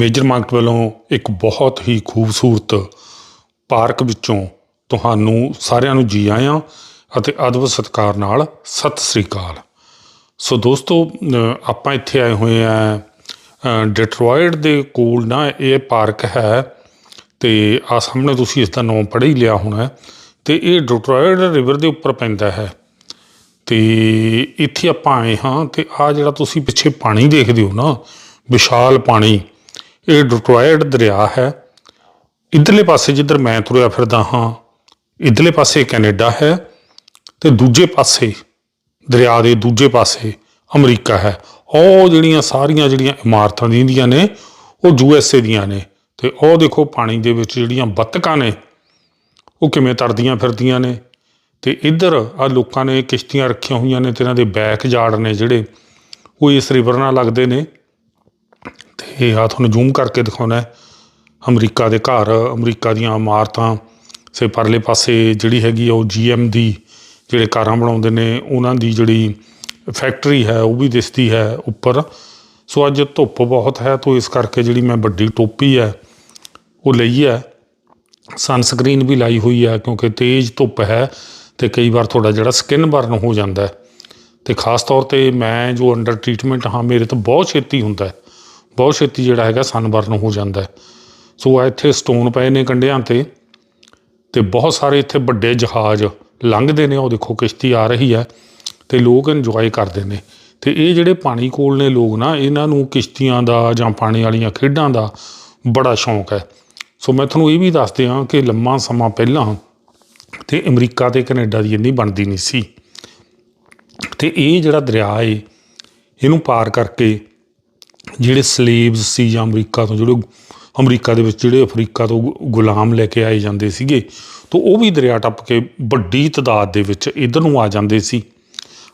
Major market ਵੱਲੋਂ ਇੱਕ ਬਹੁਤ ਹੀ ਖੂਬਸੂਰਤ ਪਾਰਕ ਵਿੱਚੋਂ ਤੁਹਾਨੂੰ ਸਾਰਿਆਂ ਨੂੰ ਜੀ ਆਇਆਂ ਅਤੇ ਅਦਬ ਸਤਿਕਾਰ ਨਾਲ ਸਤਿ ਸ੍ਰੀ ਅਕਾਲ ਸੋ ਦੋਸਤੋ ਆਪਾਂ ਇੱਥੇ ਆਏ ਹੋਏ ਆ ਅ, ਡਿਟਰੋਇਟ ਦੇ ਕੋਲ ਨਾ ਇਹ ਪਾਰਕ ਹੈ ਤੇ ਆ ਸਾਹਮਣੇ ਤੁਸੀਂ ਇਸ ਦਾ ਨਾਮ ਪੜ੍ਹ ਹੀ ਲਿਆ ਹੋਣਾ ਹੈ। ਤੇ ਇਹ ਡਿਟਰੋਇਟ ਰਿਵਰ ਦੇ ਉੱਪਰ ਪੈਂਦਾ ਹੈ ਤੇ ਇੱਥੇ ਆਪਾਂ ਆਏ ਹਾਂ ਤੇ ਆ ਜਿਹੜਾ ਤੁਸੀਂ ਪਿੱਛੇ ਪਾਣੀ ਦੇਖਦੇ ਹੋ ਨਾ ਵਿਸ਼ਾਲ ਪਾਣੀ ਇਹ ਡਿਟਰੋਇਟ ਦਰਿਆ ਹੈ। ਇਧਰਲੇ ਪਾਸੇ ਜਿੱਧਰ ਮੈਂ ਤੁਰਿਆ ਫਿਰਦਾ ਹਾਂ, ਇਧਰਲੇ ਪਾਸੇ ਕੈਨੇਡਾ ਹੈ ਤੇ ਦੂਜੇ ਪਾਸੇ, ਦਰਿਆ ਦੇ ਦੂਜੇ ਪਾਸੇ ਅਮਰੀਕਾ ਹੈ। ਉਹ ਜਿਹੜੀਆਂ ਸਾਰੀਆਂ ਜਿਹੜੀਆਂ ਇਮਾਰਤਾਂ ਦੀਆਂ ਨੇ, ਉਹ ਯੂ ਐਸ ਏ ਦੀਆਂ ਨੇ। ਤੇ ਉਹ ਦੇਖੋ ਪਾਣੀ ਦੇ ਵਿੱਚ ਜਿਹੜੀਆਂ ਬੱਤਕਾਂ ਨੇ, ਉਹ ਕਿਵੇਂ ਤਰਦੀਆਂ ਫਿਰਦੀਆਂ ਨੇ। ਤੇ ਇੱਧਰ ਆ ਲੋਕਾਂ ਨੇ ਕਿਸ਼ਤੀਆਂ ਰੱਖੀਆਂ ਹੋਈਆਂ ਨੇ ਤੇ ਇਹਨਾਂ ਦੇ ਬੈਕ ਯਾਰਡ ਨੇ ਜਿਹੜੇ, ਉਹ ਇਸ ਰਿਵਰ ਨਾਲ ਲੱਗਦੇ ਨੇ। ਤੇ ਆ ਤੁਹਾਨੂੰ ਜ਼ੂਮ ਕਰਕੇ ਦਿਖਾਉਣਾ ਅਮਰੀਕਾ ਦੇ ਘਰ, ਅਮਰੀਕਾ ਦੀਆਂ ਇਮਾਰਤਾਂ, ਸੇ ਪਰਲੇ ਪਾਸੇ ਜਿਹੜੀ ਹੈਗੀ ਆ ਉਹ ਜੀਐਮ ਦੀ ਜਿਹੜੇ ਕਾਰਾਂ ਬਣਾਉਂਦੇ ਨੇ, ਉਹਨਾਂ ਦੀ ਜਿਹੜੀ ਫੈਕਟਰੀ ਹੈ, ਉਹ ਵੀ ਦਿਸਦੀ ਹੈ ਉੱਪਰ। ਸੋ ਅੱਜ ਧੁੱਪ ਬਹੁਤ ਹੈ, ਤੋਂ ਇਸ ਕਰਕੇ ਜਿਹੜੀ ਮੈਂ ਵੱਡੀ ਟੋਪੀ ਹੈ, ਉਹ ਲਈ ਹੈ। ਸਨਸਕ੍ਰੀਨ ਵੀ ਲਾਈ ਹੋਈ ਹੈ, ਕਿਉਂਕਿ ਤੇਜ਼ ਧੁੱਪ ਹੈ ਤੇ ਕਈ ਵਾਰ ਤੁਹਾਡਾ ਜਿਹੜਾ ਸਕਿਨ ਬਰਨ ਹੋ ਜਾਂਦਾ ਹੈ। ਤੇ ਖਾਸ ਤੌਰ ਤੇ ਮੈਂ ਜੋ ਅੰਡਰ ਟ੍ਰੀਟਮੈਂਟ ਹਾਂ, ਮੇਰੇ ਤੋਂ ਬਹੁਤ ਛੇਤੀ ਹੁੰਦਾ ਹੈ। ਬਹੁਤ ਛੇਤੀ ਜਿਹੜਾ ਹੈਗਾ ਸਨਬਰਨ ਹੋ ਜਾਂਦਾ ਸੋ ਇੱਥੇ ਸਟੋਨ ਪਏ ਨੇ ਕੰਢਿਆਂ ਤੇ ਤੇ ਬਹੁਤ ਸਾਰੇ ਇੱਥੇ ਵੱਡੇ ਜਹਾਜ਼ ਲੰਘਦੇ ਨੇ। ਉਹ ਦੇਖੋ, ਕਿਸ਼ਤੀ ਆ ਰਹੀ ਹੈ ਤੇ ਲੋਕ ਇੰਜੋਏ ਕਰਦੇ ਨੇ। ਤੇ ਇਹ ਜਿਹੜੇ ਪਾਣੀ ਕੋਲ ਨੇ ਲੋਕ ਨਾ, ਇਹਨਾਂ ਨੂੰ ਕਿਸ਼ਤੀਆਂ ਦਾ ਜਾਂ ਪਾਣੀ ਵਾਲੀਆਂ ਖੇਡਾਂ ਦਾ ਬੜਾ ਸ਼ੌਂਕ ਹੈ। ਸੋ ਮੈਂ ਤੁਹਾਨੂੰ ਇਹ ਵੀ ਦੱਸ ਦਿਆਂ ਕਿ ਲੰਮਾ ਸਮਾਂ ਪਹਿਲਾਂ ਤੇ ਅਮਰੀਕਾ ਤੇ ਕੈਨੇਡਾ ਦੀ ਇੰਨੀ ਬਣਦੀ ਨਹੀਂ ਸੀ। ਤੇ ਇਹ ਜਿਹੜਾ ਦਰਿਆ ਏ, ਇਹਨੂੰ ਪਾਰ ਕਰਕੇ ਜਿਹੜੇ ਸਲੇਵਸ ਸੀ ਜਾਂ ਅਮਰੀਕਾ ਤੋਂ, ਜਿਹੜੇ ਅਮਰੀਕਾ ਦੇ ਵਿੱਚ, ਜਿਹੜੇ ਅਫਰੀਕਾ ਤੋਂ ਗੁ- ਗੁਲਾਮ ਲੈ ਕੇ ਆਏ ਜਾਂਦੇ ਸੀਗੇ, ਤਾਂ ਉਹ ਵੀ ਦਰਿਆ ਟੱਪ ਕੇ ਵੱਡੀ ਤਦਾਦ ਦੇ ਵਿੱਚ ਇਧਰ ਨੂੰ ਆ ਜਾਂਦੇ ਸੀ।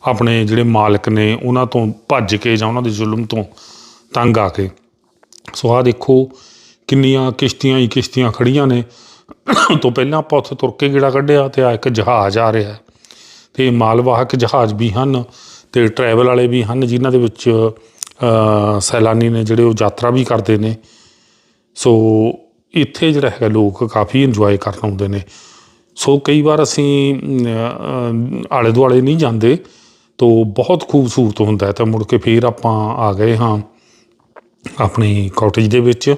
ਆਪਣੇ ਜਿਹੜੇ ਮਾਲਕ ਨੇ, ਉਹਨਾਂ ਤੋਂ ਭੱਜ ਕੇ ਜਾਂ ਉਹਨਾਂ ਦੇ ਜ਼ੁਲਮ ਤੋਂ ਤੰਗ ਆ ਕੇ। ਸੋ ਆਹ ਦੇਖੋ ਕਿੰਨੀਆਂ ਕਿਸ਼ਤੀਆਂ ਹੀ ਕਿਸ਼ਤੀਆਂ ਖੜੀਆਂ ਨੇ। ਤੋਂ ਪਹਿਲਾਂ ਆਪਾਂ ਉੱਥੇ ਤੁਰ ਕੇ ਗੇੜਾ ਕੱਢਿਆ ਤੇ ਆ ਇੱਕ ਜਹਾਜ਼ ਆ ਰਿਹਾ ਹੈ। ਤੇ ਮਾਲਵਾਹਕ ਜਹਾਜ਼ ਵੀ ਹਨ ਤੇ ਟਰੈਵਲ ਵਾਲੇ ਵੀ ਹਨ, ਜਿਨ੍ਹਾਂ ਦੇ ਵਿੱਚ ਸੈਲਾਨੀ ਨੇ ਜਿਹੜੇ ਉਹ ਯਾਤਰਾ ਵੀ ਕਰਦੇ ਨੇ, ਸੋ ਇੱਥੇ ਜਿਹੜਾ ਹੈਗਾ ਲੋਕ ਕਾਫੀ ਇੰਜੋਏ ਕਰਨ ਆਉਂਦੇ ਨੇ। ਸੋ ਕਈ ਵਾਰ ਅਸੀਂ ਆਲੇ ਦੁਆਲੇ ਨਹੀਂ ਜਾਂਦੇ, ਤੋ ਬਹੁਤ ਖੂਬਸੂਰਤ ਹੁੰਦਾ ਹੈ, ਤਾਂ ਮੁੜ ਕੇ ਫੇਰ ਆਪਾਂ ਆ ਗਏ ਹਾਂ ਆਪਣੀ ਕਾਟੇਜ ਦੇ ਵਿੱਚ।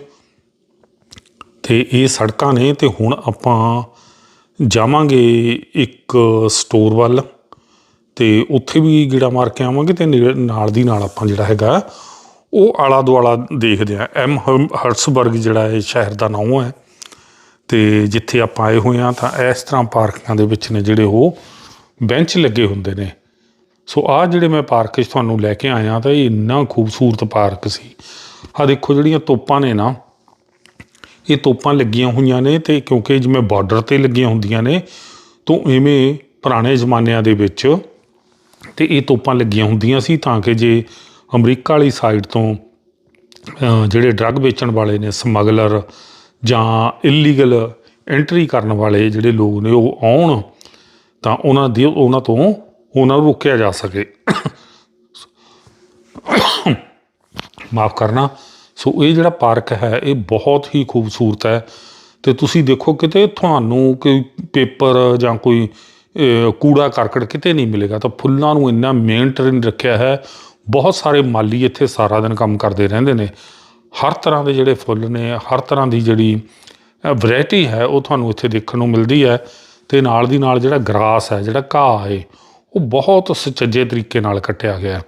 ਤੇ ਇਹ ਸੜਕਾਂ ਨੇ, ਤੇ ਹੁਣ ਆਪਾਂ ਜਾਵਾਂਗੇ ਇੱਕ ਸਟੋਰ ਵੱਲ। ਤੇ ਉੱਥੇ ਵੀ ਗੇੜਾ ਮਾਰ ਕੇ ਆਵਾਂਗੇ ਤੇ ਨੇੜੇ- ਨਾਲ ਦੀ ਨਾਲ ਆਪਾਂ ਜਿਹੜਾ ਹੈਗਾ, ਉਹ ਆਲਾ ਦੁਆਲਾ ਦੇਖਦੇ ਆ ਐਮ ਹਰਸਬਰਗ ਜਿਹੜਾ ਇਹ ਸ਼ਹਿਰ ਦਾ ਨਾਮ ਹੈ। ਤੇ ਜਿੱਥੇ ਆਪਾਂ ਆਏ ਹੋਏ ਆ ਤਾਂ ਇਸ ਤਰ੍ਹਾਂ ਪਾਰਕਾਂ ਦੇ ਵਿੱਚ ਨੇ ਜਿਹੜੇ ਉਹ ਬੈਂਚ ਲੱਗੇ ਹੁੰਦੇ ਨੇ। ਸੋ ਆਹ ਜਿਹੜੇ ਮੈਂ ਪਾਰਕ 'ਚ ਤੁਹਾਨੂੰ ਲੈ ਕੇ ਆਇਆ ਤਾਂ ਇਹ ਇੰਨਾ ਖੂਬਸੂਰਤ ਪਾਰਕ ਸੀ। ਆ ਦੇਖੋ ਜਿਹੜੀਆਂ ਤੋਪਾਂ ਨੇ ਨਾ, ਇਹ ਤੋਪਾਂ ਲੱਗੀਆਂ ਹੋਈਆਂ ਨੇ ਤੇ ਕਿਉਂਕਿ ਜਿਵੇਂ ਬਾਰਡਰ ਤੇ ਲੱਗੀਆਂ ਹੁੰਦੀਆਂ ਨੇ, ਤੋਂ ਐਵੇਂ ਪੁਰਾਣੇ ਜ਼ਮਾਨਿਆਂ ਦੇ ਵਿੱਚ ਤੇ ਇਹ ਤੋਪਾਂ ਲੱਗੀਆਂ ਹੁੰਦੀਆਂ ਸੀ ਤਾਂ ਕਿ ਜੇ ਅਮਰੀਕਾ ਵਾਲੀ ਸਾਈਡ ਤੋਂ ਜਿਹੜੇ ਡਰੱਗ ਵੇਚਣ ਵਾਲੇ ਨੇ, ਸਮਗਲਰ ਜਾਂ ਇਲੀਗਲ ਐਂਟਰੀ ਕਰਨ ਵਾਲੇ ਜਿਹੜੇ ਲੋਕ ਨੇ, ਉਹ ਆਉਣ, ਤਾਂ ਉਹਨਾਂ ਦੀ, ਉਹਨਾਂ ਤੋਂ ਉਹਨਾਂ ਨੂੰ ਰੋਕਿਆ ਜਾ ਸਕੇ। ਮਾਫ ਕਰਨਾ। ਸੋ ਇਹ ਜਿਹੜਾ ਪਾਰਕ ਹੈ, ਇਹ ਬਹੁਤ ਹੀ ਖੂਬਸੂਰਤ ਹੈ। ਤੇ ਤੁਸੀਂ ਦੇਖੋ ਕਿਤੇ ਤੁਹਾਨੂੰ ਕੋਈ ਪੇਪਰ ਜਾਂ ਕੋਈ ਕੂੜਾ ਕਰਕਟ ਕਿਤੇ ਨਹੀਂ ਮਿਲੇਗਾ। ਤਾਂ ਫੁੱਲਾਂ ਨੂੰ ਇੰਨਾ ਮੇਨਟੇਨ ਰੱਖਿਆ ਹੈ। ਬਹੁਤ ਸਾਰੇ ਮਾਲੀ ਇੱਥੇ ਸਾਰਾ ਦਿਨ ਕੰਮ ਕਰਦੇ ਰਹਿੰਦੇ ਨੇ। ਹਰ ਤਰ੍ਹਾਂ ਦੇ ਜਿਹੜੇ ਫੁੱਲ ਨੇ, ਹਰ ਤਰ੍ਹਾਂ ਦੀ ਜਿਹੜੀ ਵੈਰਾਈਟੀ ਹੈ, ਉਹ ਤੁਹਾਨੂੰ ਇੱਥੇ ਦੇਖਣ ਨੂੰ ਮਿਲਦੀ ਹੈ। ਤੇ ਨਾਲ ਦੀ ਨਾਲ ਜਿਹੜਾ ਗਰਾਸ ਹੈ, ਜਿਹੜਾ ਘਾਹ ਹੈ, ਉਹ ਬਹੁਤ ਸੁਚੱਜੇ ਤਰੀਕੇ ਨਾਲ ਕੱਟਿਆ ਗਿਆ ਹੈ।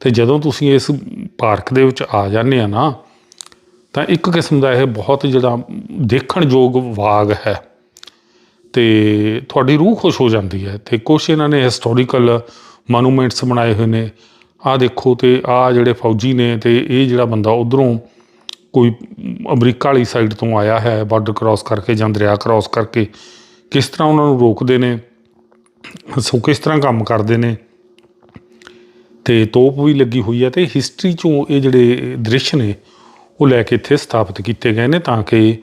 ਤੇ ਜਦੋਂ ਤੁਸੀਂ ਇਸ ਪਾਰਕ ਦੇ ਵਿੱਚ ਆ ਜਾਂਦੇ ਆ ਨਾ, ਤਾਂ ਇੱਕ ਕਿਸਮ ਦਾ ਇਹ ਬਹੁਤ ਜਿਹੜਾ ਦੇਖਣਯੋਗ ਬਾਗ ਹੈ। ਤੇ ਤੁਹਾਡੀ ਰੂਹ ਖੁਸ਼ ਹੋ ਜਾਂਦੀ ਹੈ। ਤੇ ਕੁਛ ਇਹਨਾਂ ਨੇ ਹਿਸਟੋਰੀਕਲ ਮੋਨੂਮੈਂਟਸ ਬਣਾਏ ਹੋਏ ਨੇ। ਆਹ ਦੇਖੋ ਤੇ ਆਹ ਜਿਹੜੇ ਫੌਜੀ ਨੇ ਤੇ ਇਹ ਜਿਹੜਾ ਬੰਦਾ ਉਧਰੋਂ ਕੋਈ ਅਮਰੀਕਾ ਵਾਲੀ ਸਾਈਡ ਤੋਂ ਆਇਆ ਹੈ ਬਾਰਡਰ ਕ੍ਰਾਸ ਕਰਕੇ ਜਾਂ ਦਰਿਆ ਕ੍ਰਾਸ ਕਰਕੇ, ਕਿਸ ਤਰ੍ਹਾਂ ਉਹਨਾਂ ਨੂੰ ਰੋਕਦੇ ਨੇ? ਸੋ ਕਿਸ ਤਰ੍ਹਾਂ ਕੰਮ ਕਰਦੇ ਨੇ? ਤੇ ਤੋਪ ਵੀ ਲੱਗੀ ਹੋਈ ਹੈ ਤੇ ਹਿਸਟਰੀ ਚੋਂ ਇਹ ਜਿਹੜੇ ਦ੍ਰਿਸ਼ ਨੇ, ਉਹ ਲੈ ਕੇ ਇੱਥੇ ਸਥਾਪਿਤ ਕੀਤੇ ਗਏ ਨੇ ਤਾਂ ਕਿ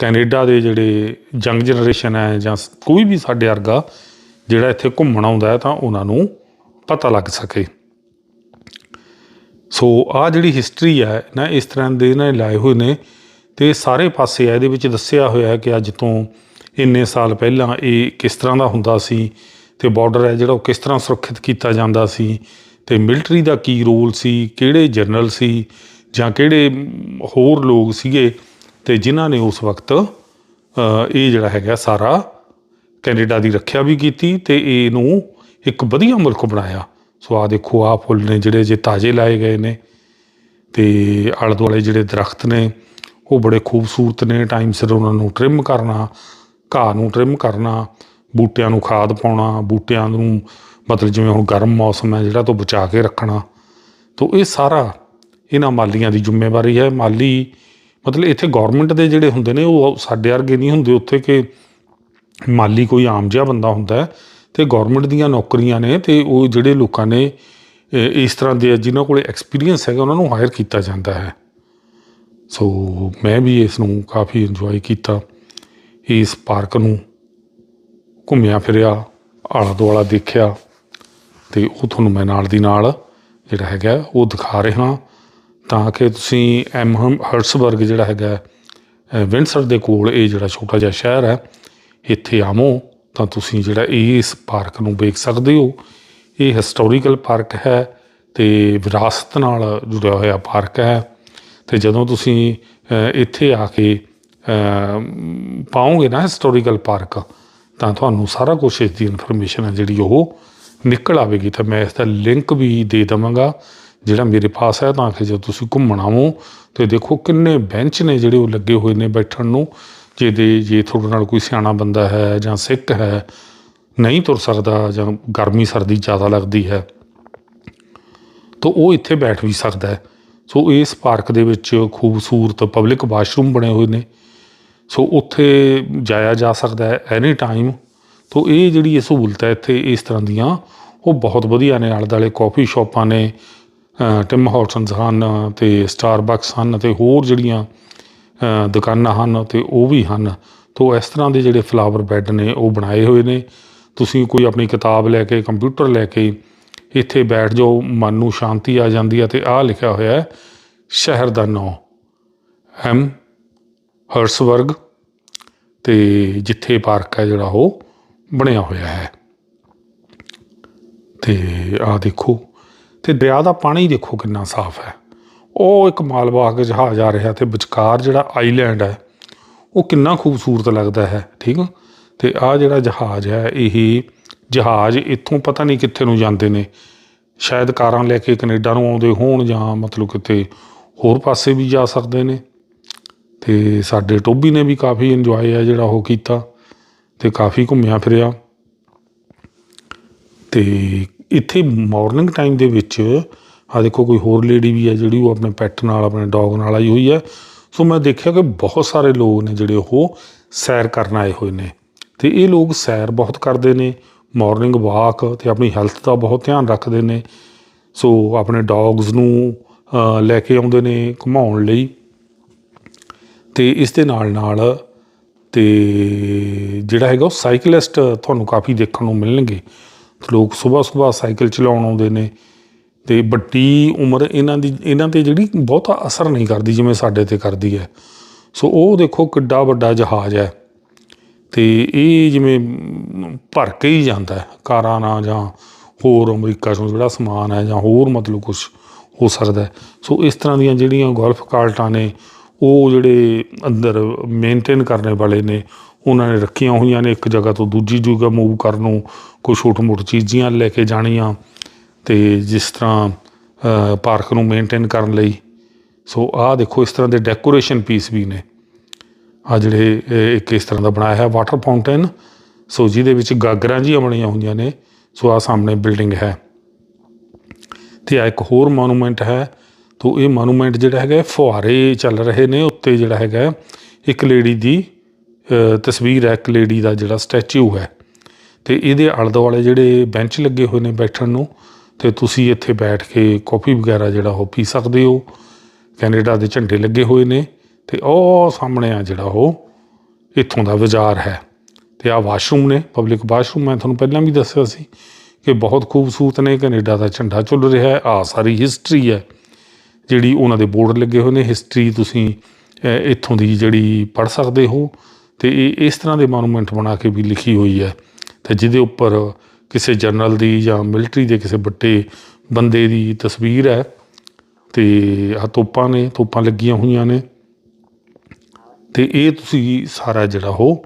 ਕੈਨੇਡਾ ਦੇ ਜਿਹੜੇ ਯੰਗ ਜਨਰੇਸ਼ਨ ਹੈ ਜਾਂ ਕੋਈ ਵੀ ਸਾਡੇ ਵਰਗਾ ਜਿਹੜਾ ਇੱਥੇ ਘੁੰਮਣ ਆਉਂਦਾ ਹੈ ਤਾਂ ਉਹਨਾਂ ਨੂੰ ਪਤਾ ਲੱਗ ਸਕੇ। ਸੋ ਆ ਜਿਹੜੀ ਹਿਸਟਰੀ ਹੈ ਨਾ, ਇਸ ਤਰ੍ਹਾਂ ਦੇ ਇਹਨਾਂ ਨੇ ਲਾਏ ਹੋਏ ਨੇ ਤੇ ਸਾਰੇ ਪਾਸੇ ਆ ਇਹਦੇ ਵਿੱਚ ਦੱਸਿਆ ਹੋਇਆ ਹੈ ਕਿ ਅੱਜ ਤੋਂ ਇੰਨੇ ਸਾਲ ਪਹਿਲਾਂ ਇਹ ਕਿਸ ਤਰ੍ਹਾਂ ਦਾ ਹੁੰਦਾ ਸੀ ਤੇ ਬਾਰਡਰ ਹੈ ਜਿਹੜਾ ਉਹ ਕਿਸ ਤਰ੍ਹਾਂ ਸੁਰੱਖਿਅਤ ਕੀਤਾ ਜਾਂਦਾ ਸੀ ਤੇ ਮਿਲਟਰੀ ਦਾ ਕੀ ਰੋਲ ਸੀ, ਕਿਹੜੇ ਜਨਰਲ ਸੀ ਜਾਂ ਕਿਹੜੇ ਹੋਰ ਲੋਕ ਸੀਗੇ ਤੇ ਜਿਨ੍ਹਾਂ ਨੇ ਉਸ ਵਕਤ ਇਹ ਜਿਹੜਾ ਹੈਗਾ ਸਾਰਾ ਕੈਨੇਡਾ ਦੀ ਰੱਖਿਆ ਵੀ ਕੀਤੀ ਤੇ ਇਹਨੂੰ ਇੱਕ ਵਧੀਆ ਮੁਲਕ ਬਣਾਇਆ। ਸੋ ਆ ਦੇਖੋ ਆ ਫੁੱਲ ਨੇ ਜਿਹੜੇ ਜੇ ਤਾਜ਼ੇ ਲਾਏ ਗਏ ਨੇ ਤੇ ਆਲੇ ਦੁਆਲੇ ਜਿਹੜੇ ਦਰਖਤ ਨੇ, ਉਹ ਬੜੇ ਖੂਬਸੂਰਤ ਨੇ। ਟਾਈਮ ਸਿਰ ਉਹਨਾਂ ਨੂੰ ਟ੍ਰਿਮ ਕਰਨਾ, ਘਾਹ ਨੂੰ ਟ੍ਰਿਮ ਕਰਨਾ, ਬੂਟਿਆਂ ਨੂੰ ਖਾਦ ਪਾਉਣਾ, ਬੂਟਿਆਂ ਨੂੰ ਮਤਲਬ ਜਿਵੇਂ ਹੁਣ ਗਰਮ ਮੌਸਮ ਹੈ ਜਿਹੜਾ ਤੋਂ ਬਚਾ ਕੇ ਰੱਖਣਾ। ਤੋਂ ਇਹ ਸਾਰਾ ਇਹਨਾਂ ਮਾਲੀਆਂ ਦੀ ਜ਼ਿੰਮੇਵਾਰੀ ਹੈ। ਮਾਲੀ ਮਤਲਬ ਇੱਥੇ ਗਵਰਨਮੈਂਟ ਦੇ ਜਿਹੜੇ ਹੁੰਦੇ ਨੇ, ਉਹ ਸਾਡੇ ਵਰਗੇ ਨਹੀਂ ਹੁੰਦੇ ਉੱਥੇ ਕਿ ਮਾਲੀ ਕੋਈ ਆਮ ਜਿਹਾ ਬੰਦਾ ਹੁੰਦਾ ਹੈ ਤੇ ਗਵਰਨਮੈਂਟ ਦੀਆਂ ਨੌਕਰੀਆਂ ਨੇ ਤੇ ਉਹ ਜਿਹੜੇ ਲੋਕਾਂ ਨੇ ਇਸ ਤਰ੍ਹਾਂ ਦੇ ਜਿਨ੍ਹਾਂ ਕੋਲੇ ਐਕਸਪੀਰੀਅੰਸ ਹੈਗਾ, ਉਹਨਾਂ ਨੂੰ ਹਾਇਰ ਕੀਤਾ ਜਾਂਦਾ ਹੈ। ਸੋ ਮੈਂ ਵੀ ਇਸ ਨੂੰ ਕਾਫੀ ਇੰਜੋਏ ਕੀਤਾ। ਇਸ ਪਾਰਕ ਨੂੰ ਘੁੰਮਿਆ ਫਿਰਿਆ, ਆਲਾ ਦੁਆਲਾ ਦੇਖਿਆ ਤੇ ਉਹ ਤੁਹਾਨੂੰ ਮੈਂ ਨਾਲ ਦੀ ਨਾਲ ਜਿਹੜਾ ਹੈਗਾ, ਉਹ ਦਿਖਾ ਰਿਹਾ। ਤਾਂ ਕਿ ਤੁਸੀਂ ਐਮ ਹਰਸਬਰਗ ਜਿਹੜਾ ਹੈਗਾ ਵਿੰਸਰ ਦੇ ਕੋਲ ਇਹ ਜਿਹੜਾ ਛੋਟਾ ਜਿਹਾ ਸ਼ਹਿਰ ਹੈ, ਇੱਥੇ ਆਵੋ, ਤਾਂ ਤੁਸੀਂ ਜਿਹੜਾ ਇਸ ਪਾਰਕ ਨੂੰ ਵੇਖ ਸਕਦੇ ਹੋ। ਇਹ ਹਿਸਟੋਰੀਕਲ ਪਾਰਕ ਹੈ ਤੇ ਵਿਰਾਸਤ ਨਾਲ ਜੁੜਿਆ ਹੋਇਆ ਪਾਰਕ ਹੈ। ਤੇ ਜਦੋਂ ਤੁਸੀਂ ਇੱਥੇ ਆ ਕੇ ਪਾਓਗੇ ਨਾ ਹਿਸਟੋਰੀਕਲ ਪਾਰਕ, ਤਾਂ ਤੁਹਾਨੂੰ ਸਾਰਾ ਕੁਝ ਇਸ ਦੀ ਇਨਫੋਰਮੇਸ਼ਨ ਹੈ ਜਿਹੜੀ ਉਹ ਨਿਕਲ ਆਵੇਗੀ। ਤਾਂ ਮੈਂ ਇਸ ਦਾ ਲਿੰਕ ਵੀ ਦੇ ਦਵਾਂਗਾ। ਜਿਹੜਾ ਮੇਰੇ ਪਾਸ ਹੈ, ਤਾਂ ਕਿ ਜੇ ਤੁਸੀਂ ਘੁੰਮਣ ਆਵੋ, ਤੇ ਦੇਖੋ ਕਿੰਨੇ ਬੈਂਚ ਨੇ ਜਿਹੜੇ ਉਹ ਲੱਗੇ ਹੋਏ ਨੇ ਬੈਠਣ ਨੂੰ, ਜਿਹਦੇ, ਜੇ ਤੁਹਾਡੇ ਨਾਲ ਕੋਈ ਸਿਆਣਾ ਬੰਦਾ ਹੈ ਜਾਂ ਸਿੱਖ ਹੈ, ਨਹੀਂ ਤੁਰ ਸਕਦਾ ਜਾਂ ਗਰਮੀ ਸਰਦੀ ਜ਼ਿਆਦਾ ਲੱਗਦੀ ਹੈ, ਤਾਂ ਉਹ ਇੱਥੇ ਬੈਠ ਵੀ ਸਕਦਾ ਹੈ। ਸੋ ਇਸ ਪਾਰਕ ਦੇ ਵਿੱਚ ਖੂਬਸੂਰਤ ਪਬਲਿਕ ਵਾਸ਼ਰੂਮ ਬਣੇ ਹੋਏ ਨੇ। ਸੋ ਉੱਥੇ ਜਾਇਆ ਜਾ ਸਕਦਾ ਹੈ ਐਨੀ ਟਾਈਮ ਤੋ ਇਹ ਜਿਹੜੀ ਇਹ ਸਹੂਲਤ ਹੈ ਇੱਥੇ ਇਸ ਤਰ੍ਹਾਂ ਦੀਆਂ, ਉਹ ਬਹੁਤ ਵਧੀਆ ਨੇ। ਆਲੇ ਦੁਆਲੇ ਕਾਫੀ ਸ਼ਾਪਾਂ ਨੇ ਟਿਮ ਹਾਰਟਨਸ ਹਨ ਤੇ ਸਟਾਰਬਕਸ ਹਨ ਤੇ ਹੋਰ ਜਿਹੜੀਆਂ ਦੁਕਾਨਾਂ ਹਨ ਤੇ ਉਹ ਵੀ ਹਨ। ਤੋ ਇਸ ਤਰ੍ਹਾਂ ਦੇ ਜਿਹੜੇ ਫਲਾਵਰ ਬੈੱਡ ਨੇ, ਉਹ ਬਣਾਏ ਹੋਏ ਨੇ। ਤੁਸੀਂ ਕੋਈ ਆਪਣੀ ਕਿਤਾਬ ਲੈ ਕੇ ਕੰਪਿਊਟਰ ਲੈ ਕੇ ਇੱਥੇ ਬੈਠ ਜਾਓ, ਮਨ ਨੂੰ ਸ਼ਾਂਤੀ ਆ ਜਾਂਦੀ ਹੈ ਤੇ ਆਹ ਲਿਖਿਆ ਹੋਇਆ ਹੈ, ਸ਼ਹਿਰ ਦਾ ਨਾਮ ਐਮ ਹਰਸਵਰਗ ਤੇ ਜਿੱਥੇ ਪਾਰਕ ਹੈ ਜਿਹੜਾ ਉਹ ਬਣਿਆ ਹੋਇਆ ਹੈ। ਤੇ ਆ ਦੇਖੋ। ਤੇ ਦਰਿਆ ਦਾ ਪਾਣੀ ਦੇਖੋ ਕਿੰਨਾ ਸਾਫ਼ ਹੈ। ਉਹ ਇੱਕ ਮਾਲਵਾਹਕ ਜਹਾਜ਼ ਆ ਰਿਹਾ ਤੇ ਵਿਚਕਾਰ ਜਿਹੜਾ ਆਈਲੈਂਡ ਹੈ, ਉਹ ਕਿੰਨਾ ਖੂਬਸੂਰਤ ਲੱਗਦਾ ਹੈ, ਠੀਕ ਆ? ਤੇ ਆ ਜਿਹੜਾ ਜਹਾਜ਼ ਹੈ, ਇਹ ਜਹਾਜ਼ ਇੱਥੋਂ ਪਤਾ ਨਹੀਂ ਕਿੱਥੇ ਨੂੰ ਜਾਂਦੇ ਨੇ। ਸ਼ਾਇਦ ਕਾਰਾਂ ਲੈ ਕੇ ਕੈਨੇਡਾ ਨੂੰ ਆਉਂਦੇ ਹੋਣ ਜਾਂ ਮਤਲਬ ਕਿਤੇ ਹੋਰ ਪਾਸੇ ਵੀ ਜਾ ਸਕਦੇ ਨੇ। ਤੇ ਸਾਡੇ ਟੋਬੀ ਨੇ ਵੀ ਕਾਫੀ ਇੰਜੋਏ ਆ ਜਿਹੜਾ ਉਹ ਕੀਤਾ ਤੇ ਕਾਫੀ ਘੁੰਮਿਆ ਫਿਰਿਆ ਤੇ ਇੱਥੇ ਮਾਰਨਿੰਗ ਟਾਈਮ ਦੇ ਵਿੱਚ ਆ ਦੇਖੋ ਕੋਈ ਹੋਰ ਲੇਡੀ ਵੀ ਹੈ ਜਿਹੜੀ ਉਹ ਆਪਣੇ ਪੈਟ ਨਾਲ, ਆਪਣੇ ਡੌਗ ਨਾਲ ਆਈ ਹੋਈ ਹੈ। ਸੋ ਮੈਂ ਦੇਖਿਆ ਕਿ ਬਹੁਤ ਸਾਰੇ ਲੋਕ ਨੇ ਜਿਹੜੇ ਉਹ ਸੈਰ ਕਰਨ ਆਏ ਹੋਏ ਨੇ। ਤੇ ਇਹ ਲੋਕ ਸੈਰ ਬਹੁਤ ਕਰਦੇ ਨੇ ਮਾਰਨਿੰਗ ਵਾਕ ਤੇ ਆਪਣੀ ਹੈਲਥ ਦਾ ਬਹੁਤ ਧਿਆਨ ਰੱਖਦੇ ਨੇ। ਸੋ ਆਪਣੇ ਡੌਗਸ ਨੂੰ ਲੈ ਕੇ ਆਉਂਦੇ ਨੇ ਘੁਮਾਉਣ ਲਈ। ਤੇ ਇਸ ਦੇ ਨਾਲ ਨਾਲ ਤੇ ਜਿਹੜਾ ਹੈਗਾ ਉਹ ਸਾਈਕਲਿਸਟ ਤੁਹਾਨੂੰ ਕਾਫੀ ਦੇਖਣ ਨੂੰ ਮਿਲਣਗੇ। ਲੋਕ ਸਵੇਰ ਸਵੇਰ ਸਾਈਕਲ ਚਲਾਉਣ ਆਉਂਦੇ ਨੇ ਤੇ ਵੱਡੀ ਉਮਰ ਇਹਨਾਂ ਦੀ, ਇਹਨਾਂ ਤੇ ਜਿਹੜੀ ਬਹੁਤਾ ਅਸਰ ਨਹੀਂ ਕਰਦੀ ਜਿਵੇਂ ਸਾਡੇ ਤੇ ਕਰਦੀ ਹੈ। ਸੋ ਉਹ ਦੇਖੋ ਕਿੱਡਾ ਵੱਡਾ ਜਹਾਜ਼ ਹੈ ਤੇ ਇਹ ਜਿਵੇਂ ਭਰ ਕੇ ਹੀ ਜਾਂਦਾ ਕਾਰਾਂ ਨਾਲ ਜਾਂ ਹੋਰ ਅਮਰੀਕਾ ਤੋਂ ਜਿਹੜਾ ਸਮਾਨ ਹੈ ਜਾਂ ਹੋਰ ਮਤਲਬ ਕੁਝ ਹੋ ਸਕਦਾ ਸੋ ਇਸ ਤਰ੍ਹਾਂ ਦੀਆਂ ਜਿਹੜੀਆਂ ਗੋਲਫ ਕਾਰਟਾਂ ਨੇ, ਉਹ ਜਿਹੜੇ ਅੰਦਰ ਮੇਨਟੇਨ ਕਰਨੇ ਵਾਲੇ ਨੇ ਉਹਨਾਂ ਨੇ ਰੱਖੀਆਂ ਹੋਈਆਂ ਨੇ, ਇੱਕ ਜਗ੍ਹਾ ਤੋਂ ਦੂਜੀ ਜਗ੍ਹਾ ਮੂਵ ਕਰਨ ਨੂੰ ਕੋਈ ਛੋਟ ਮੋਟ ਚੀਜ਼ੀਆਂ ਲੈ ਕੇ ਜਾਣੀਆਂ ਤੇ ਜਿਸ ਤਰ੍ਹਾਂ ਪਾਰਕ ਨੂੰ ਮੇਨਟੇਨ ਕਰਨ ਲਈ। ਸੋ ਆਹ ਦੇਖੋ, ਇਸ ਤਰ੍ਹਾਂ ਦੇ ਡੈਕੋਰੇਸ਼ਨ ਪੀਸ ਵੀ ਨੇ। ਆ ਜਿਹੜੇ ਇੱਕ ਇਸ ਤਰ੍ਹਾਂ ਦਾ ਬਣਾਇਆ ਹੈ ਵਾਟਰ ਫਾਊਂਟੇਨ ਸੋ ਜਿਹਦੇ ਵਿੱਚ ਗਾਗਰਾਂ ਜੀਆਂ ਬਣੀਆਂ ਹੋਈਆਂ ਨੇ। ਸੋ ਆ ਸਾਹਮਣੇ ਬਿਲਡਿੰਗ ਹੈ। ਤੇ ਆ ਇੱਕ ਹੋਰ ਮੋਨੂਮੈਂਟ ਹੈ। ਤੋ, ਇਹ ਮੋਨੂਮੈਂਟ ਜਿਹੜਾ ਹੈਗਾ ਫੁਹਾਰੇ ਚੱਲ ਰਹੇ ਨੇ, ਉੱਤੇ ਜਿਹੜਾ ਹੈਗਾ, ਇੱਕ ਲੇਡੀ ਦੀ ਤਸਵੀਰ ਹੈ ਇੱਕ ਲੇਡੀ ਦਾ ਜਿਹੜਾ ਸਟੈਚੂ ਹੈ। ਤੇ ਇਹਦੇ ਆਲੇ ਦੁਆਲੇ ਜਿਹੜੇ ਬੈਂਚ ਲੱਗੇ ਹੋਏ ਨੇ ਬੈਠਣ ਨੂੰ, ਤੇ ਤੁਸੀਂ ਇੱਥੇ ਬੈਠ ਕੇ ਕਾਫੀ ਵਗੈਰਾ ਜਿਹੜਾ ਉਹ ਪੀ ਸਕਦੇ ਹੋ। ਕੈਨੇਡਾ ਦੇ ਝੰਡੇ ਲੱਗੇ ਹੋਏ ਨੇ ਤੇ ਉਹ ਸਾਹਮਣੇ ਆ ਜਿਹੜਾ ਉਹ ਇੱਥੋਂ ਦਾ ਬਾਜ਼ਾਰ ਹੈ। ਤੇ ਆ ਵਾਸ਼ਰੂਮ ਨੇ ਪਬਲਿਕ ਵਾਸ਼ਰੂਮ, ਮੈਂ ਤੁਹਾਨੂੰ ਪਹਿਲਾਂ ਵੀ ਦੱਸਿਆ ਸੀ ਕਿ ਬਹੁਤ ਖੂਬਸੂਰਤ ਨੇ, ਕੈਨੇਡਾ ਦਾ ਝੰਡਾ ਝੁੱਲ ਰਿਹਾ ਹੈ ਆ ਸਾਰੀ ਹਿਸਟਰੀ ਹੈ ਜਿਹੜੀ ਉਹਨਾਂ ਦੇ ਬੋਰਡ ਲੱਗੇ ਹੋਏ ਨੇ। ਹਿਸਟਰੀ ਤੁਸੀਂ ਇੱਥੋਂ ਦੀ ਜਿਹੜੀ ਪੜ੍ਹ ਸਕਦੇ ਹੋ। ਤੇ ਇਹ ਇਸ ਤਰ੍ਹਾਂ ਦੇ ਮੋਨੂਮੈਂਟ ਬਣਾ ਕੇ ਵੀ ਲਿਖੀ ਹੋਈ ਹੈ ਤੇ ਜਿਹਦੇ ਉੱਪਰ ਕਿਸੇ ਜਨਰਲ ਦੀ ਜਾਂ ਮਿਲਟਰੀ ਦੇ ਕਿਸੇ ਵੱਡੇ ਬੰਦੇ ਦੀ ਤਸਵੀਰ ਹੈ ਤੇ ਆ ਤੋਪਾਂ ਨੇ, ਤੋਪਾਂ ਲੱਗੀਆਂ ਹੋਈਆਂ ਨੇ। ਤੇ ਇਹ ਤੁਸੀਂ ਸਾਰਾ ਜਿਹੜਾ ਉਹ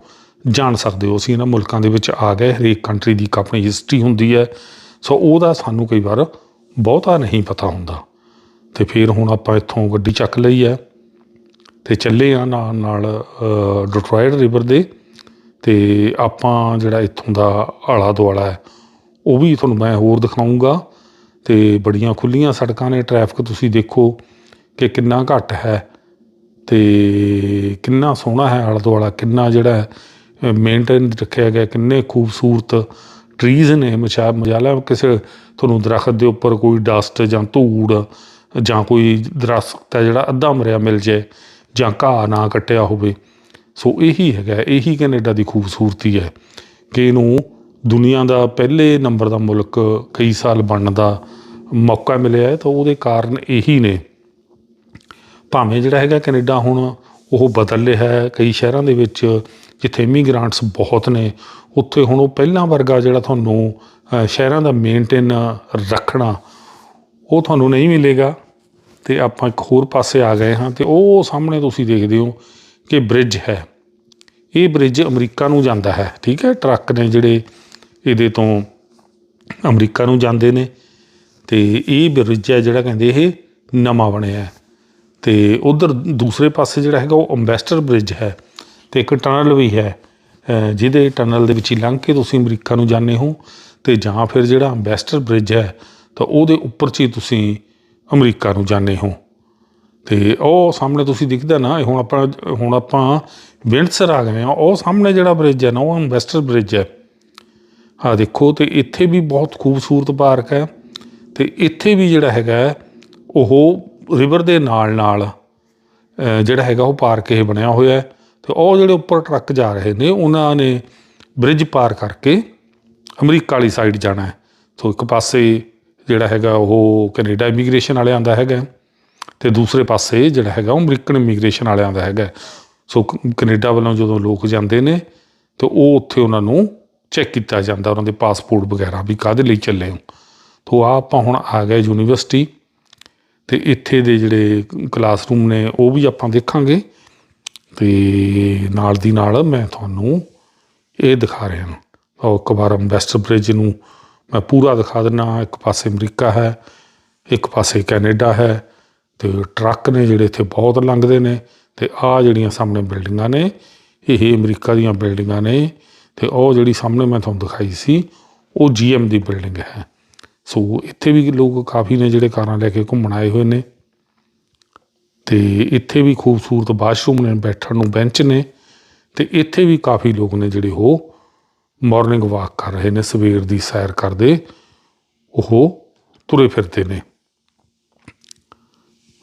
ਜਾਣ ਸਕਦੇ ਹੋ। ਅਸੀਂ ਇਹਨਾਂ ਮੁਲਕਾਂ ਦੇ ਵਿੱਚ ਆ ਗਏ, ਹਰੇਕ ਕੰਟਰੀ ਦੀ ਇੱਕ ਆਪਣੀ ਹਿਸਟਰੀ ਹੁੰਦੀ ਹੈ। ਸੋ ਉਹਦਾ ਸਾਨੂੰ ਕਈ ਵਾਰ ਬਹੁਤਾ ਨਹੀਂ ਪਤਾ ਹੁੰਦਾ। ਤੇ ਫਿਰ ਹੁਣ ਆਪਾਂ ਇੱਥੋਂ ਗੱਡੀ ਚੱਕ ਲਈ ਹੈ। ਤੇ ਚੱਲੇ ਆ ਨਾਲ ਨਾਲ ਅ, ਡਿਟਰੋਇਟ ਰਿਵਰ ਦੇ। ਤੇ ਆਪਾਂ ਜਿਹੜਾ ਇੱਥੋਂ ਦਾ ਆਲਾ ਦੁਆਲਾ ਹੈ ਉਹ ਵੀ ਤੁਹਾਨੂੰ ਮੈਂ ਹੋਰ ਦਿਖਾਉਂਗਾ ਤੇ ਬੜੀਆਂ ਖੁੱਲੀਆਂ ਸੜਕਾਂ ਨੇ ਟ੍ਰੈਫਿਕ ਤੁਸੀਂ ਦੇਖੋ ਕਿ ਕਿੰਨਾ ਘੱਟ ਹੈ। ਤੇ ਕਿੰਨਾ ਸੋਹਣਾ ਹੈ ਆਲਾ ਦੁਆਲਾ ਕਿੰਨਾ ਜਿਹੜਾ ਮੇਨਟੇਨ ਰੱਖਿਆ ਗਿਆ ਕਿੰਨੇ ਖੂਬਸੂਰਤ ਟਰੀਜ਼ ਨੇ। ਮਚਾ ਮਜਾਲਾ ਕਿਸੇ ਤੁਹਾਨੂੰ ਦਰਖਤ ਦੇ ਉੱਪਰ ਕੋਈ ਡਸਟ ਜਾਂ ਧੂੜ ਜਾਂ ਕੋਈ ਦਰਖਤ ਹੈ ਜਿਹੜਾ ਅੱਧਾ ਮਰਿਆ ਮਿਲ ਜਾਏ। ਜਾਂ ਘਾਹ ਨਾ ਕੱਟਿਆ ਹੋਵੇ। ਸੋ ਇਹੀ ਹੈਗਾ, ਇਹੀ ਕੈਨੇਡਾ ਦੀ ਖੂਬਸੂਰਤੀ ਹੈ ਕਿ ਇਹਨੂੰ ਦੁਨੀਆ ਦਾ ਪਹਿਲੇ ਨੰਬਰ ਦਾ ਮੁਲਕ ਕਈ ਸਾਲ ਬਣਨ ਦਾ ਮੌਕਾ ਮਿਲਿਆ ਹੈ। ਤਾਂ ਉਹਦੇ ਕਾਰਨ ਇਹੀ ਨੇ। ਭਾਵੇਂ ਜਿਹੜਾ ਹੈਗਾ ਕੈਨੇਡਾ ਹੁਣ ਉਹ ਬਦਲ ਰਿਹਾ ਹੈ ਕਈ ਸ਼ਹਿਰਾਂ ਦੇ ਵਿੱਚ, ਜਿੱਥੇ ਇਮੀਗ੍ਰਾਂਟਸ ਬਹੁਤ ਨੇ, ਉੱਥੇ ਹੁਣ ਉਹ ਪਹਿਲਾਂ ਵਰਗਾ ਜਿਹੜਾ ਤੁਹਾਨੂੰ ਸ਼ਹਿਰਾਂ ਦਾ ਮੇਨਟੇਨ ਰੱਖਣਾ, ਉਹ ਤੁਹਾਨੂੰ ਨਹੀਂ ਮਿਲੇਗਾ। ਤੇ ਆਪਾਂ ਇੱਕ ਹੋਰ ਪਾਸੇ ਆ ਗਏ ਹਾਂ ਤੇ ਉਹ ਸਾਹਮਣੇ ਤੁਸੀਂ ਦੇਖਦੇ ਹੋ ਕਿ ਬ੍ਰਿਜ ਹੈ। ਇਹ ਬ੍ਰਿਜ ਅਮਰੀਕਾ ਨੂੰ ਜਾਂਦਾ ਹੈ, ਠੀਕ ਹੈ? ਟਰੱਕ ਨੇ ਜਿਹੜੇ ਇਹਦੇ ਤੋਂ ਅਮਰੀਕਾ ਨੂੰ ਜਾਂਦੇ ਨੇ ਤੇ ਇਹ ਬ੍ਰਿਜ ਹੈ ਜਿਹੜਾ ਕਹਿੰਦੇ ਇਹ ਨਵਾਂ ਬਣਿਆ ਹੈ। ਤੇ ਉਧਰ ਦੂਸਰੇ ਪਾਸੇ ਜਿਹੜਾ ਹੈਗਾ ਉਹ ਅੰਬੈਸਟਰ ਬ੍ਰਿਜ ਹੈ ਤੇ ਇੱਕ ਟਨਲ ਵੀ ਹੈ ਜਿਹਦੇ ਟਨਲ ਦੇ ਵਿੱਚ ਹੀ ਲੰਘ ਕੇ ਤੁਸੀਂ ਅਮਰੀਕਾ ਨੂੰ ਜਾਂਦੇ ਹੋ ਤੇ ਜਾਂ ਫਿਰ ਜਿਹੜਾ ਅੰਬੈਸਟਰ ਬ੍ਰਿਜ ਹੈ ਤਾਂ ਉਹਦੇ ਉੱਪਰ 'ਚ ਹੀ ਤੁਸੀਂ ਅਮਰੀਕਾ ਨੂੰ ਜਾਂਦੇ ਹੋ। ਤੇ ਉਹ ਸਾਹਮਣੇ ਤੁਸੀਂ ਦਿਖਦਾ ਨਾ, ਹੁਣ ਆਪਾਂ ਹੁਣ ਆਪਾਂ ਵਿੰਡਸਰ ਆ ਗਏ ਆ ਉਹ ਸਾਹਮਣੇ ਜਿਹੜਾ ਬ੍ਰਿਜ ਹੈ ਨਾ, ਉਹ ਇਨਵੈਸਟਰ ਬ੍ਰਿਜ ਹੈ। ਆ ਦੇਖੋ, ਤੇ ਇੱਥੇ ਵੀ ਬਹੁਤ ਖੂਬਸੂਰਤ ਪਾਰਕ ਹੈ। ਤੇ ਇੱਥੇ ਵੀ ਜਿਹੜਾ ਹੈਗਾ, ਉਹ ਰਿਵਰ ਦੇ ਨਾਲ ਨਾਲ ਜਿਹੜਾ ਹੈਗਾ, ਉਹ ਪਾਰਕ ਇਹ ਬਣਿਆ ਹੋਇਆ ਹੈ। ਤੇ ਉਹ ਜਿਹੜੇ ਉੱਪਰ ਟਰੱਕ ਜਾ ਰਹੇ ਨੇ, ਉਹਨਾਂ ਨੇ ਬ੍ਰਿਜ ਪਾਰ ਕਰਕੇ ਅਮਰੀਕਾ ਵਾਲੀ ਸਾਈਡ ਜਾਣਾ ਹੈ। ਸੋ ਇੱਕ ਪਾਸੇ ਜਿਹੜਾ ਹੈਗਾ ਉਹ ਕੈਨੇਡਾ ਇਮੀਗ੍ਰੇਸ਼ਨ ਵਾਲਿਆਂ ਦਾ ਹੈਗਾ ਤੇ ਦੂਸਰੇ ਪਾਸੇ ਜਿਹੜਾ ਹੈਗਾ ਉਹ ਅਮਰੀਕਨ ਇਮੀਗ੍ਰੇਸ਼ਨ ਵਾਲਿਆਂ ਦਾ ਹੈਗਾ ਸੋ ਕ- ਕੈਨੇਡਾ ਵੱਲੋਂ ਜਦੋਂ ਲੋਕ ਜਾਂਦੇ ਨੇ ਤੇ ਉਹ ਉੱਥੇ ਉਹਨਾਂ ਨੂੰ ਚੈੱਕ ਕੀਤਾ ਜਾਂਦਾ, ਉਹਨਾਂ ਦੇ ਪਾਸਪੋਰਟ ਵਗੈਰਾ ਵੀ ਕਾਹਦੇ ਲਈ ਚੱਲੇ ਹੋ। ਤੋ ਆ ਆਪਾਂ ਹੁਣ ਆ ਗਏ ਯੂਨੀਵਰਸਿਟੀ ਤੇ ਇੱਥੇ ਦੇ ਜਿਹੜੇ ਕਲਾਸਰੂਮ ਨੇ ਉਹ ਵੀ ਆਪਾਂ ਦੇਖਾਂਗੇ ਤੇ ਨਾਲ ਦੀ ਨਾਲ ਮੈਂ ਤੁਹਾਨੂੰ ਇਹ ਦਿਖਾ ਰਿਹਾ ਹਾਂ। ਉਹ ਇੱਕ ਵਾਰ ਅੰਬੈਸਟਰ ਬ੍ਰਿਜ ਨੂੰ ਮੈਂ ਪੂਰਾ ਦਿਖਾ ਦਿੰਦਾ ਇੱਕ ਪਾਸੇ ਅਮਰੀਕਾ ਹੈ, ਇੱਕ ਪਾਸੇ ਕੈਨੇਡਾ ਹੈ, ਤੇ ਟਰੱਕ ਨੇ ਜਿਹੜੇ ਇੱਥੇ ਬਹੁਤ ਲੰਘਦੇ ਨੇ, ਤੇ ਆਹ ਜਿਹੜੀਆਂ ਸਾਹਮਣੇ ਬਿਲਡਿੰਗਾਂ ਨੇ, ਇਹ ਅਮਰੀਕਾ ਦੀਆਂ ਬਿਲਡਿੰਗਾਂ ਨੇ, ਤੇ ਉਹ ਜਿਹੜੀ ਸਾਹਮਣੇ ਮੈਂ ਤੁਹਾਨੂੰ ਦਿਖਾਈ ਸੀ, ਉਹ ਜੀਐਮ ਦੀ ਬਿਲਡਿੰਗ ਹੈ। ਸੋ ਇੱਥੇ ਵੀ ਲੋਕ ਕਾਫੀ ਨੇ ਜਿਹੜੇ ਕਾਰਾਂ ਲੈ ਕੇ ਘੁੰਮਣ ਆਏ ਹੋਏ ਨੇ, ਤੇ ਇੱਥੇ ਵੀ ਖੂਬਸੂਰਤ ਵਾਸ਼ਰੂਮ ਨੇ, ਬੈਠਣ ਨੂੰ ਬੈਂਚ ਨੇ, ਤੇ ਇੱਥੇ ਵੀ ਕਾਫੀ ਲੋਕ ਨੇ ਜਿਹੜੇ ਉਹ ਮਾਰਨਿੰਗ ਵਾਕ ਕਰ ਰਹੇ ਨੇ, ਸਵੇਰ ਦੀ ਸੈਰ ਕਰਦੇ। ਉਹ ਤੁਰੇ ਫਿਰਦੇ ਨੇ।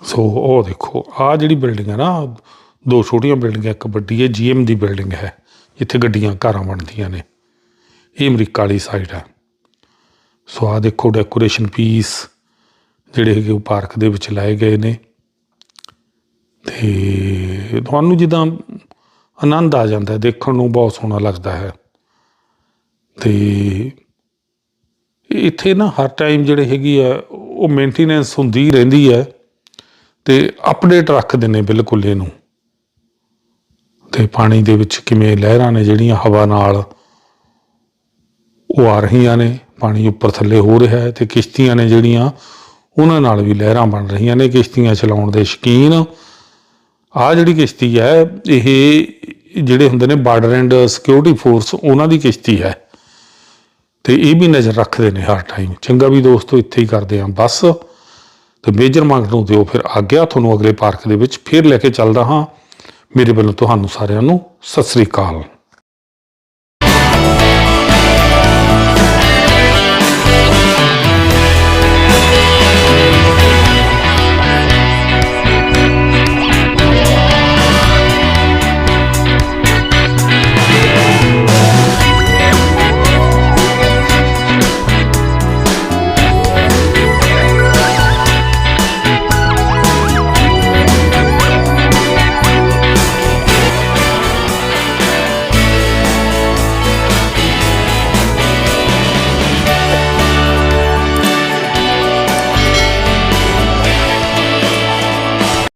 ਸੋ ਉਹ ਦੇਖੋ, ਆ ਜਿਹੜੀ ਬਿਲਡਿੰਗ ਹੈ ਨਾ, ਦੋ ਛੋਟੀਆਂ ਬਿਲਡਿੰਗਾਂ, ਇੱਕ ਵੱਡੀ ਹੈ, ਜੀਐਮ ਦੀ ਬਿਲਡਿੰਗ ਹੈ, ਜਿੱਥੇ ਗੱਡੀਆਂ ਘਰਾਂ ਬਣਦੀਆਂ ਨੇ। ਇਹ ਅਮਰੀਕਾ ਵਾਲੀ ਸਾਈਡ ਹੈ ਸੋ ਆ ਦੇਖੋ ਡੈਕੋਰੇਸ਼ਨ ਪੀਸ ਜਿਹੜੇ ਹੈਗੇ ਉਹ ਪਾਰਕ ਦੇ ਵਿੱਚ ਲਾਏ ਗਏ ਨੇ। ਤੇ ਤੁਹਾਨੂੰ ਜਿੱਦਾਂ ਆਨੰਦ ਆ ਜਾਂਦਾ, ਦੇਖਣ ਨੂੰ ਬਹੁਤ ਸੋਹਣਾ ਲੱਗਦਾ ਹੈ। ਅਤੇ ਇੱਥੇ ਨਾ ਹਰ ਟਾਈਮ ਜਿਹੜੇ ਹੈਗੀ ਆ, ਉਹ ਮੇਨਟੇਨੈਂਸ ਹੁੰਦੀ ਰਹਿੰਦੀ ਹੈ ਤੇ ਅਪਡੇਟ ਰੱਖਦੇ ਨੇ ਬਿਲਕੁਲ ਇਹਨੂੰ। ਤੇ ਪਾਣੀ ਦੇ ਵਿੱਚ ਕਿਵੇਂ ਲਹਿਰਾਂ ਨੇ ਜਿਹੜੀਆਂ ਹਵਾ ਨਾਲ, ਉਹ ਆ ਰਹੀਆਂ ਨੇ, ਪਾਣੀ ਉੱਪਰ ਥੱਲੇ ਹੋ ਰਿਹਾ ਹੈ ਤੇ ਕਿਸ਼ਤੀਆਂ ਨੇ ਜਿਹੜੀਆਂ, ਉਹਨਾਂ ਨਾਲ ਵੀ ਲਹਿਰਾਂ ਬਣ ਰਹੀਆਂ ਨੇ, ਕਿਸ਼ਤੀਆਂ ਚਲਾਉਣ ਦੇ ਸ਼ੌਕੀਨ। ਆ ਜਿਹੜੀ ਕਿਸ਼ਤੀ ਹੈ, ਇਹ ਜਿਹੜੇ ਹੁੰਦੇ ਨੇ ਬਾਰਡਰ ਐਂਡ ਸਿਕਿਉਰਿਟੀ ਫੋਰਸ ਉਹਨਾਂ ਦੀ ਕਿਸ਼ਤੀ ਹੈ। ਤੇ ਇਹ ਵੀ ਨਜ਼ਰ ਰੱਖਦੇ ਨੇ ਹਰ ਟਾਈਮ ਚੰਗਾ ਵੀ ਦੋਸਤੋ, ਇੱਥੇ ਹੀ ਕਰਦੇ ਆਂ ਬਸ। ਤੇ ਮੇਜਰ ਮੰਗ ਨੂੰ ਦਿਓ ਫਿਰ ਆਗਿਆ। ਤੁਹਾਨੂੰ ਅਗਲੇ ਪਾਰਕ ਦੇ ਵਿੱਚ ਫਿਰ ਲੈ ਕੇ ਚੱਲਦਾ ਹਾਂ। ਮੇਰੇ ਵੱਲੋਂ ਤੁਹਾਨੂੰ ਸਾਰਿਆਂ ਨੂੰ ਸਤਿ ਸ੍ਰੀ ਅਕਾਲ।